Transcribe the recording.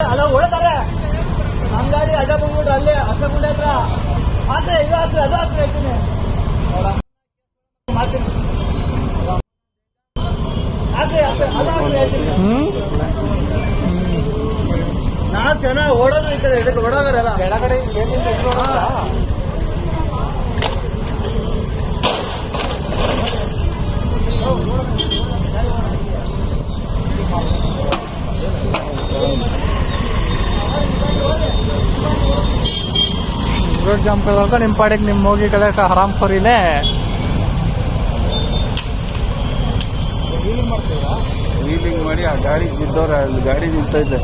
ಅಲ್ಲ ಹೊಡೆತಾರೆ ನಮ್ಮ ಗಾಡಿ ಅಡ್ಡ ಬಂದ್ಬಿಟ್ಟು ಅಲ್ಲೇ ಹತ್ರ ಆಚೆ ಇದು ಆಚೆ ಅದು ಆಚೆ ಹೇಳ್ತೀನಿ ಮಾಡ್ತೀನಿ ಆಚೆ ಅದು ಆಚೆ ಹೇಳ್ತೀನಿ ನಾಲ್ಕು ಜನ ಓಡೋದ್ರು ಈ ಕಡೆ ಇದಕ್ಕೆ ಓಡೋದ್ರಲ್ಲ ಕೆಳಗಡೆ ರೋಡ್ ಜಾಮ್ ಕಳ್ಕ ನಿಮ್ಮ ಪಾಡಿಗೆ ನಿಮ್ಮ ಹೋಗಿ ಕಳೆಕ ಆರಾಮ್ ಖೋರಿನೇ ವೀಲಿಂಗ್ ಮಾಡಿ ಆ ಗಾಡಿ ಬಿದ್ದವ್ರ ಅಲ್ಲಿ ಗಾಡಿ ನಿಂತೈತೆ.